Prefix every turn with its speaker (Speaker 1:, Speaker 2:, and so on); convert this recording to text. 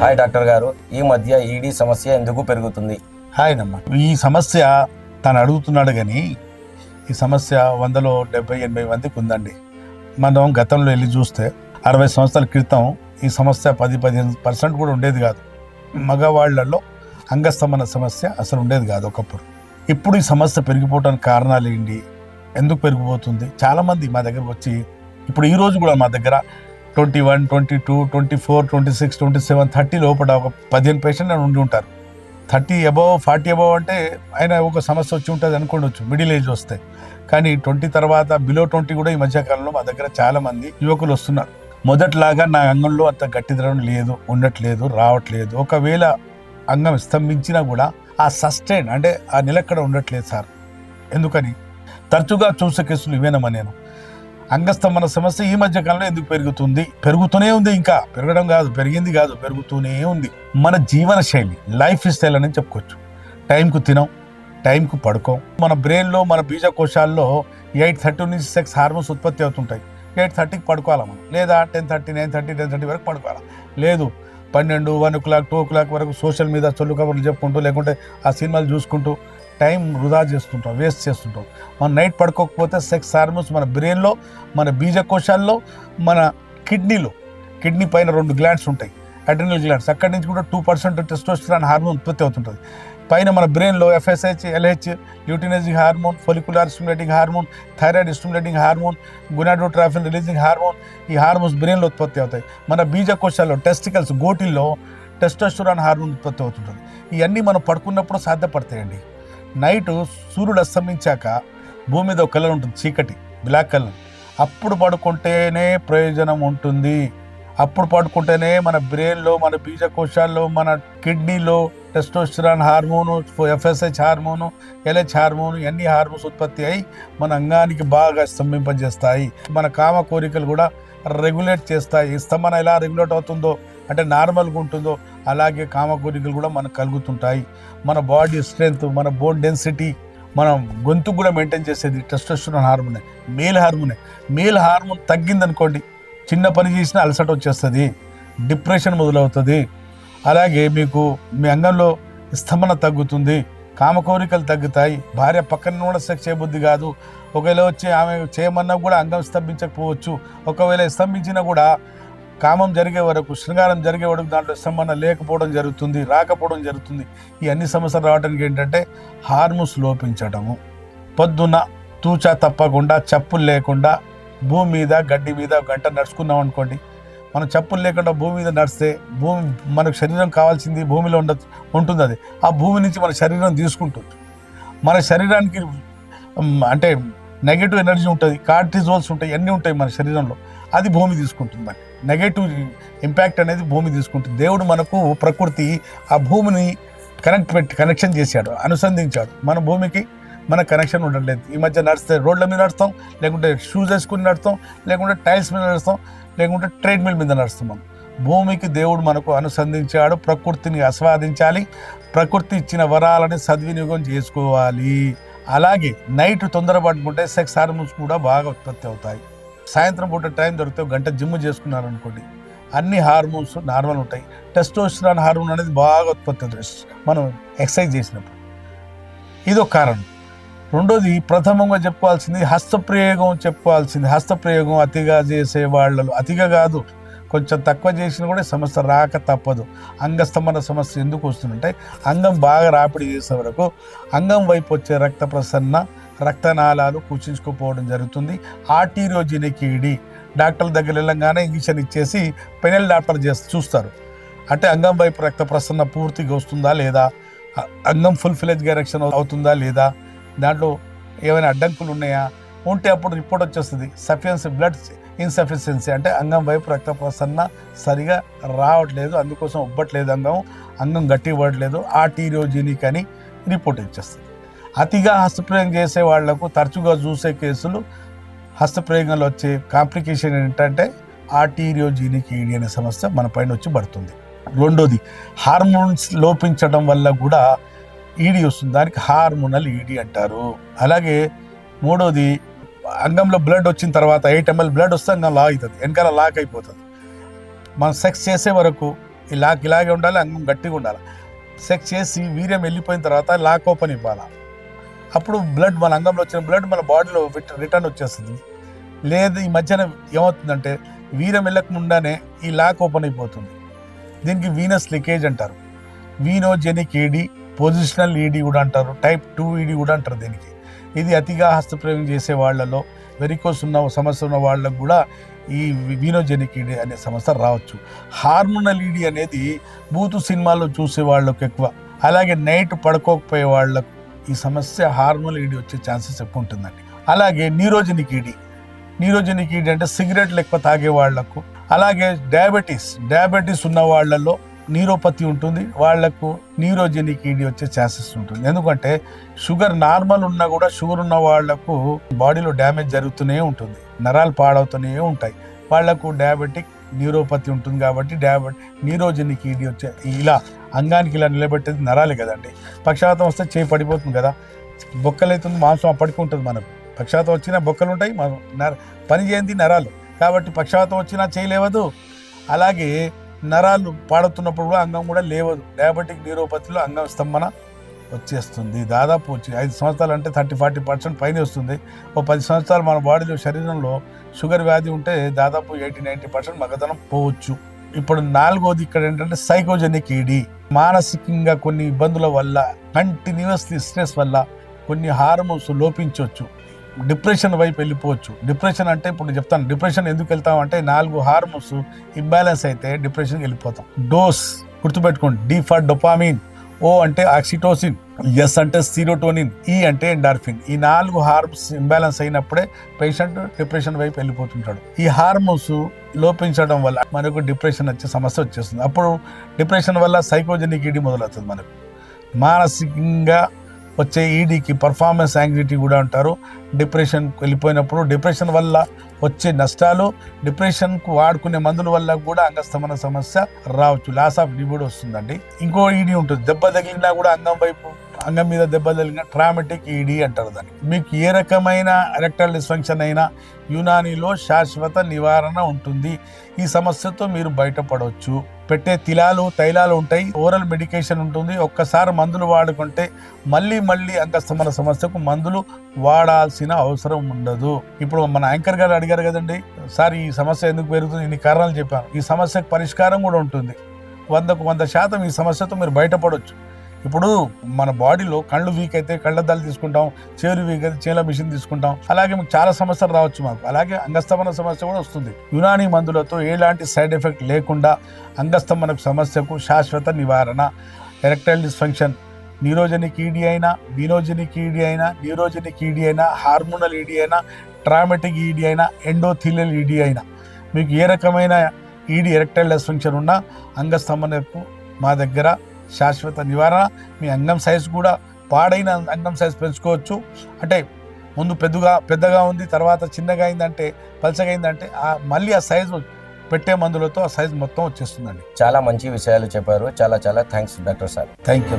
Speaker 1: Hi doctor గారు. ఈ మధ్య ఈడీ సమస్య ఎందుకు పెరుగుతుంది?
Speaker 2: హాయ్ నమ్మ. ఈ సమస్య తను అడుగుతున్నాడు కానీ ఈ సమస్య వందలో డెబ్బై ఎనభై మందికి ఉందండి. మనం గతంలో వెళ్ళి చూస్తే అరవై సంవత్సరాల క్రితం ఈ సమస్య పది పదిహేను పర్సెంట్ కూడా ఉండేది కాదు. మగవాళ్ళలో అంగస్తంభన సమస్య అసలు ఉండేది కాదు ఒకప్పుడు. ఇప్పుడు ఈ సమస్య పెరిగిపోవడానికి కారణాలు ఏంటి? ఎందుకు పెరిగిపోతుంది? చాలామంది మా దగ్గరకు వచ్చి ఇప్పుడు ఈ రోజు కూడా మా దగ్గర twenty one twenty two twenty four twenty six twenty seven thirty లోపల ఒక పదిహేను పేషెంట్ ఉండి ఉంటారు. థర్టీ అబవ్ ఫార్టీ అబవ్ అంటే ఆయన ఒక సమస్య వచ్చి ఉంటుంది అనుకోవచ్చు మిడిల్ ఏజ్ వస్తే. కానీ ట్వంటీ తర్వాత బిలో ట్వంటీ కూడా ఈ మధ్యకాలంలో మా దగ్గర చాలామంది యువకులు వస్తున్నారు. మొదట్లాగా నా అంగంలో అంత గట్టిదనం లేదు ఉండట్లేదు రావట్లేదు. ఒకవేళ అంగం స్తంభించినా కూడా ఆ సస్టైన్ అంటే ఆ నిలక్కడ ఉండట్లేదు సార్. ఎందుకని? తరచుగా చూసే కేసులు ఇవేనమ్మా నేను. అంగస్తంభన సమస్య ఈ మధ్య కాలంలో ఎందుకు పెరుగుతుంది? పెరుగుతూనే ఉంది ఇంకా. పెరగడం కాదు పెరిగింది కాదు పెరుగుతూనే ఉంది. మన జీవన శైలి లైఫ్ స్టైల్ అని చెప్పుకోవచ్చు. టైంకు తినం టైంకు పడుకోం. మన బ్రెయిన్లో మన బీజకోశాల్లో ఎయిట్ థర్టీ నుంచి సెక్స్ హార్మోన్స్ ఉత్పత్తి అవుతుంటాయి. ఎయిట్ థర్టీకి పడుకోవాలి మనం? లేదా ten thirty nine thirty ten thirty వరకు పడుకోవాలి? లేదు. పన్నెండు one o'clock two o'clock వరకు సోషల్ మీద చొల్లు కబుర్లు చెప్పుకుంటూ లేకుంటే ఆ సినిమాలు చూసుకుంటూ టైం వృధా చేస్తుంటాం వేస్ట్ చేస్తుంటాం. మనం నైట్ పడుకోకపోతే సెక్స్ హార్మోన్స్ మన బ్రెయిన్లో మన బీజకోశాల్లో మన కిడ్నీలో కిడ్నీ పైన రెండు గ్లాండ్స్ ఉంటాయి అడ్రినల్ గ్లాండ్స్. అక్కడి నుంచి కూడా టూ పర్సెంట్ టెస్టోస్టిరాన్ హార్మోన్ ఉత్పత్తి అవుతుంటుంది. పైన మన బ్రెయిన్లో FSH LH luteinizing hormone follicular stimulating hormone thyroid stimulating hormone gonadotrophin releasing hormone ఈ హార్మోన్స్ బ్రెయిన్లో ఉత్పత్తి అవుతాయి. మన బీజకోశాల్లో టెస్టికల్స్ గోటిల్లో టెస్టోస్టిరాన్ హార్మోన్ ఉత్పత్తి అవుతుంటుంది. ఇవన్నీ మనం పడుకున్నప్పుడు సాధ్యపడతాయండి. నైట్ సూర్యుడు అస్తమించాక భూమి మీద ఒక కలర్ ఉంటుంది చీకటి బ్లాక్ కలర్. అప్పుడు పడుకుంటేనే ప్రయోజనం ఉంటుంది. అప్పుడు పడుకుంటేనే మన బ్రెయిన్లో మన బీజకోశాల్లో మన కిడ్నీలో testosterone hormone FSH hormone LH hormone ఇవన్నీ హార్మోన్స్ ఉత్పత్తి అయి మన అంగానికి బాగా స్తంభింపజేస్తాయి. మన కామ కోరికలు కూడా రెగ్యులేట్ చేస్తాయి. స్తంభన ఎలా రెగ్యులేట్ అవుతుందో అంటే నార్మల్గా ఉంటుందో అలాగే కామ కోరికలు కూడా మనకు కలుగుతుంటాయి. మన బాడీ స్ట్రెంగ్త్ మన బోన్ డెన్సిటీ మనం గొంతు కూడా మెయింటైన్ చేసేది టెస్టోస్టిరాన్ హార్మోనే మేల్ హార్మోనే మేల్ హార్మోన్ తగ్గిందనుకోండి చిన్న పని చేసినా అలసట వచ్చేస్తుంది డిప్రెషన్ మొదలవుతుంది. అలాగే మీకు మీ అంగంలో స్తంభన తగ్గుతుంది కామ కోరికలు తగ్గుతాయి భార్య పక్కన కూడా సెక్స్ చేయబుద్ధి కాదు. ఒకవేళ వచ్చి ఆమె చేయమన్నా కూడా అంగం స్తంభించకపోవచ్చు. ఒకవేళ స్తంభించినా కూడా కామం జరిగే వరకు శృంగారం జరిగే వరకు దాంట్లో స్తంభన లేకపోవడం జరుగుతుంది రాకపోవడం జరుగుతుంది. ఈ అన్ని సమస్యలు రావడానికి ఏంటంటే హార్మోన్స్ లోపించడము పొద్దున తూచా తప్పకుండా చెప్పులు లేకుండా భూమి మీద గడ్డి మీద గంట నడుచుకున్నాం అనుకోండి. మనం చెప్పులు లేకుండా భూమి మీద నడిస్తే భూమి మనకు శరీరం కావాల్సింది భూమిలో ఉండ ఉంటుంది అది. ఆ భూమి నుంచి మన శరీరం తీసుకుంటుంది. మన శరీరానికి అంటే నెగటివ్ ఎనర్జీ ఉంటుంది కార్టిజోల్స్ ఉంటాయి అన్నీ ఉంటాయి మన శరీరంలో. అది భూమి తీసుకుంటుంది నెగటివ్ ఇంపాక్ట్ అనేది భూమి తీసుకుంటుంది. దేవుడు మనకు ప్రకృతి ఆ భూమిని కనెక్ట్ పెట్టి కనెక్షన్ చేశాడు అనుసంధించాడు. మన భూమికి మన కనెక్షన్ ఉండట్లేదు ఈ మధ్య నడిస్తే రోడ్ల మీద నడుస్తాం లేకుంటే షూస్ వేసుకుని నడుస్తాం లేకుంటే టైల్స్ మీద నడుస్తాం లేకుంటే ట్రేడ్ మిల్ మీద నడుస్తున్నాం మనం. భూమికి దేవుడు మనకు అనుసంధించాడు ప్రకృతిని ఆస్వాదించాలి ప్రకృతి ఇచ్చిన వరాలని సద్వినియోగం చేసుకోవాలి. అలాగే నైట్ తొందర పట్టుకుంటే సెక్స్ హార్మోన్స్ కూడా బాగా ఉత్పత్తి అవుతాయి. సాయంత్రం పూట టైం దొరికితే గంట జిమ్ చేసుకున్నారు అనుకోండి అన్ని హార్మోన్స్ నార్మల్ ఉంటాయి. టెస్టోస్టిరాన్ హార్మోన్ అనేది బాగా ఉత్పత్తి అవుతుంది. మనం ఎక్సర్సైజ్ చేసినప్పుడు. ఇది ఒక కారణం. రెండోది ప్రథమంగా చెప్పుకోవాల్సింది హస్తప్రయోగం చెప్పుకోవాల్సింది. హస్తప్రయోగం అతిగా చేసే వాళ్ళలో అతిగా కాదు కొంచెం తక్కువ చేసినా కూడా సమస్య రాక తప్పదు. అంగస్తంభన సమస్య ఎందుకు వస్తుందంటే అంగం బాగా రాపిడి చేసే వరకు అంగం వైపు వచ్చే రక్త ప్రసరణ రక్తనాళాలు కూర్చుకుపోవడం జరుగుతుంది. ఆర్టీరోజినికిడి. డాక్టర్ల దగ్గర వెళ్ళంగానే ఇంజక్షన్ ఇచ్చేసి పెనల్ డాక్టర్ చేసి చూస్తారు. అంటే అంగం వైపు రక్త ప్రసరణ పూర్తిగా వస్తుందా లేదా? అంగం ఫుల్ ఫ్లెజ్ డైరెక్షన్ అవుతుందా లేదా? దాంట్లో ఏమైనా అడ్డంకులు ఉన్నాయా? ఉంటే అప్పుడు రిపోర్ట్ వచ్చేస్తుంది. సఫియన్స్ బ్లడ్ ఇన్సఫిషియన్సీ. అంటే అంగం వైపు రక్త ప్రసరణ సరిగా రావట్లేదు. అందుకోసం ఉబ్బట్లేదు అంగం. అంగం గట్టి పడట్లేదు. ఆర్టీరియోజీనిక్ అని రిపోర్ట్ ఇచ్చేస్తుంది అతిగా హస్తప్రయోగం చేసే వాళ్ళకు తరచుగా చూసే కేసులు హస్తప్రయోగంలో వచ్చే కాంప్లికేషన్ ఏంటంటే ఆర్టీరియోజీనిక్ ఈడి అనే సమస్య మన పైన వచ్చి పడుతుంది. రెండోది హార్మోన్స్ లోపించడం వల్ల కూడా ఈడి వస్తుంది. దానికి హార్మోనల్ ఈడి అంటారు. అలాగే మూడోది అంగంలో బ్లడ్ వచ్చిన తర్వాత ఎయిట్ ఎంఎల్ బ్లడ్ వస్తే అంగం లాక్ అవుతుంది. వెనకాల లాక్ అయిపోతుంది. మనం సెక్స్ చేసే వరకు ఈ లాక్ ఇలాగే ఉండాలి అంగం గట్టిగా ఉండాలి. సెక్స్ చేసి వీర్యం వెళ్ళిపోయిన తర్వాత లాక్ ఓపెన్ ఇవ్వాలి? అప్పుడు బ్లడ్ మన అంగంలో వచ్చిన బ్లడ్ మన బాడీలో రిటర్న్ వచ్చేస్తుంది. లేదు ఈ మధ్యన ఏమవుతుందంటే వీరం వెళ్ళకముండానే ఈ లాక్ ఓపెన్ అయిపోతుంది. దీనికి వీనస్ లీకేజ్ అంటారు. వీనోజెనిక్ ఈడీ పొజిషనల్ ఈడీ కూడా అంటారు. టైప్ టూ ఈడీ కూడా అంటారు దీనికి. ఇది అతిగా హస్తప్రయోగం చేసే వాళ్ళలో వెరికోస్ ఉన్న సమస్య ఉన్న వాళ్ళకు కూడా ఈ వీనోజెనిక్ ఈడీ అనే సమస్య రావచ్చు. హార్మోనల్ ఈడీ అనేది బూతు సినిమాల్లో చూసే వాళ్ళకు ఎక్కువ. అలాగే నైట్ పడుకోకపోయే వాళ్ళకు ఈ సమస్య హార్మోనల్ ఈడీ వచ్చే ఛాన్సెస్ ఎక్కువ ఉంటుందండి. అలాగే న్యూరోజెనిక్ ఈడీ. న్యూరోజెనిక్ ఈడీ అంటే సిగరెట్లు ఎక్కువ తాగే వాళ్ళకు అలాగే డయాబెటీస్. డయాబెటీస్ ఉన్న వాళ్ళలో నీరోపతి ఉంటుంది వాళ్ళకు న్యూరోజెనిక్ ఈడీ వచ్చే ఛాన్సెస్ ఉంటుంది. ఎందుకంటే షుగర్ నార్మల్ ఉన్నా కూడా షుగర్ ఉన్న వాళ్ళకు బాడీలో డ్యామేజ్ జరుగుతూనే ఉంటుంది. నరాలు పాడవుతూనే ఉంటాయి. వాళ్ళకు డయాబెటిక్ న్యూరోపతి ఉంటుంది కాబట్టి డయాబెట్ న్యూరోజెనిక్ ఈడీ వచ్చే ఇలా అంగానికి ఇలా నిలబెట్టేది నరాలే కదండి. పక్షవాతం వస్తే చేయి పడిపోతుంది కదా. బొక్కలు అవుతుంది మాంసం అప్పటికి ఉంటుంది మనకు. పక్షాతం వచ్చినా బొక్కలు ఉంటాయి మనం నర పని చేయండి నరాలు. కాబట్టి పక్షాతం వచ్చినా చేయలేవదు అలాగే నరాలు పాడుతున్నప్పుడు కూడా అంగం కూడా లేవదు. డయాబెటిక్ న్యూరోపతిలో అంగం స్తంభన వచ్చేస్తుంది. దాదాపు వచ్చి ఐదు సంవత్సరాలు అంటే థర్టీ ఫార్టీ పర్సెంట్ పైన వస్తుంది. ఓ పది సంవత్సరాలు మన బాడీలో శరీరంలో షుగర్ వ్యాధి ఉంటే దాదాపు ఎయిటీ నైంటీ పర్సెంట్ మగతనం పోవచ్చు. ఇప్పుడు నాలుగోది ఇక్కడ ఏంటంటే సైకోజెనిక్ ఈడీ. మానసికంగా కొన్ని ఇబ్బందుల వల్ల కంటిన్యూస్లీ స్ట్రెస్ వల్ల కొన్ని హార్మోన్స్ లోపించవచ్చు డిప్రెషన్ వైపు వెళ్ళిపోవచ్చు. డిప్రెషన్ అంటే ఇప్పుడు చెప్తాను డిప్రెషన్ ఎందుకు వెళ్తాం అంటే నాలుగు హార్మోన్స్ ఇంబ్యాలెన్స్ అయితే డిప్రెషన్కి వెళ్ళిపోతాం. డోస్ గుర్తుపెట్టుకోండి. D for dopamine. ఓ అంటే ఆక్సిటోసిన్ ఎస్ అంటే సీరోటోనిన్ ఈ అంటే ఎండార్ఫిన్. ఈ నాలుగు హార్మోన్స్ ఇంబ్యాలెన్స్ అయినప్పుడే పేషెంట్ డిప్రెషన్ వైపు వెళ్ళిపోతుంటాడు. ఈ హార్మోన్స్ లోపించడం వల్ల మనకు డిప్రెషన్ వచ్చే సమస్య వచ్చేస్తుంది. అప్పుడు డిప్రెషన్ వల్ల సైకోజెనిక్ ఇడి మొదలవుతుంది మనకు. మానసికంగా వచ్చే ఈడీకి పర్ఫార్మెన్స్ యాంగ్జైటీ కూడా అంటారు. డిప్రెషన్ వెళ్ళిపోయినప్పుడు డిప్రెషన్ వల్ల వచ్చే నష్టాలు డిప్రెషన్కు వాడుకునే మందుల వల్ల కూడా అంగస్తమన సమస్య రావచ్చు. లాస్ ఆఫ్ లిబిడ్ వస్తుందండి. ఇంకో ఈడీ ఉంటుంది. దెబ్బ తగిలినా కూడా అంగం వైపు అంగం మీద దెబ్బ తగిలిన ట్రామెటిక్ ఈడీ అంటారు దాన్ని. మీకు ఏ రకమైన ఎలక్ట్రల్ డిస్ఫంక్షన్ అయినా యునానీలో శాశ్వత నివారణ ఉంటుంది. ఈ సమస్యతో మీరు బయటపడవచ్చు. పెట్టే తిలాలు తైలాలు ఉంటాయి. ఓరల్ మెడికేషన్ ఉంటుంది. ఒక్కసారి మందులు వాడుకుంటే మళ్ళీ మళ్ళీ అంకస్తమల సమస్యకు మందులు వాడాల్సిన అవసరం ఉండదు. ఇప్పుడు మన యాంకర్ గారు అడిగారు కదండి సార్ ఈ సమస్య ఎందుకు పెరుగుతుంది? ఇన్ని కారణాలు చెప్పాను. ఈ సమస్యకు పరిష్కారం కూడా ఉంటుంది. వందకు వంద శాతం ఈ సమస్యతో మీరు బయటపడవచ్చు ఇప్పుడు మన బాడీలో కళ్ళు వీక్ అయితే కళ్ళద్దాలు తీసుకుంటాం చేరు వీక్ అయితే చేల మిషన్ తీసుకుంటాం. అలాగే మీకు చాలా సమస్యలు రావచ్చు మాకు. అలాగే అంగస్తమన సమస్య కూడా వస్తుంది. యునాని మందులతో ఎలాంటి సైడ్ ఎఫెక్ట్ లేకుండా అంగస్తమనకు సమస్యకు శాశ్వత నివారణ ఎరెక్టైల్ డిస్ఫంక్షన్ న్యూరోజెనిక్ ఈడీ అయినా బీనోజెనిక్ ఈడీ అయినా న్యూరోజెనిక్ ఈడీ అయినా హార్మోనల్ ఈడీ అయినా ట్రామెటిక్ ఈడీ అయినా ఎండోథీలియల్ ఈడీ అయినా మీకు ఏ రకమైన ఈడీ ఎరెక్టైల్ డిస్ఫంక్షన్ ఉన్నా అంగస్తంభనకు మా దగ్గర శాశ్వత నివారణ మీ అంగం సైజ్ కూడా పాడైన అంగం సైజ్ పెంచుకోవచ్చు. అంటే ముందు పెద్దగా పెద్దగా ఉంది తర్వాత చిన్నగా అయిందంటే పలచగా అయిందంటే ఆ మళ్ళీ ఆ సైజు పెట్టే మందులతో ఆ సైజ్ మొత్తం వచ్చేస్తుందండి.
Speaker 1: చాలా మంచి విషయాలు చెప్పారు. చాలా చాలా thanks doctor sir.
Speaker 2: Thank you